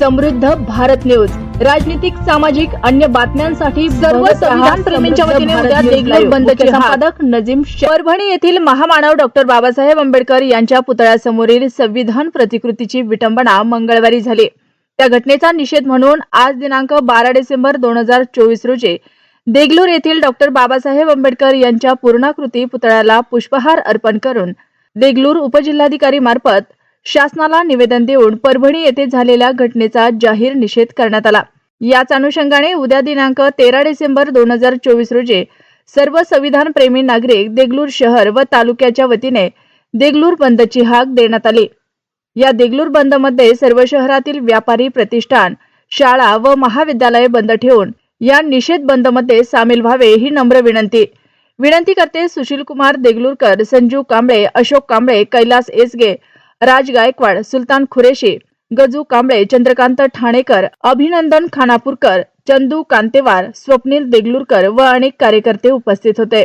समृद्ध भारत न्यूज. राजनीतिक सामाजिक अन्य बातम्यांसाठी सर्व संविधान प्रेमींच्या वतीने उद्या देगलूर बंदचे संपादक नजीम. परभणी येथील महामानव डॉक्टर बाबासाहेब आंबेडकर यांच्या पुतळ्यासमोरील संविधान प्रतिकृतीची विटंबना मंगळवारी झाली. त्या घटनेचा निषेध म्हणून आज दिनांक बारा डिसेंबर दोन हजार चोवीस रोजी देगलूर येथील डॉक्टर बाबासाहेब आंबेडकर यांच्या पूर्णाकृती पुतळ्याला पुष्पहार अर्पण करून देगलूर उपजिल्हाधिकारी मार्फत शासनाला निवेदन देऊन परभणी येथे झालेल्या घटनेचा जाहीर निषेध करण्यात आला. याच अनुषंगाने उद्या दिनांक तेरा डिसेंबर दोन हजार चोवीस रोजी सर्व संविधान प्रेमी नागरिक देगलूर शहर व तालुक्याच्या वतीने देगलूर बंदची हाक देण्यात आली. या देगलूर बंदमध्ये सर्व शहरातील व्यापारी प्रतिष्ठान शाळा व महाविद्यालये बंद ठेवून या निषेध बंदमध्ये सामील व्हावे ही नम्र विनंती. विनंती करते सुशील कुमार देगलूरकर संजू कांबळे अशोक कांबळे कैलास एसगे राज गायकवाड सुलतान खुरेशी गजू कांबळे चंद्रकांत ठाणेकर अभिनंदन खानापूरकर चंदू कांतेवार स्वप्नील देगलूरकर व अनेक कार्यकर्ते उपस्थित होते.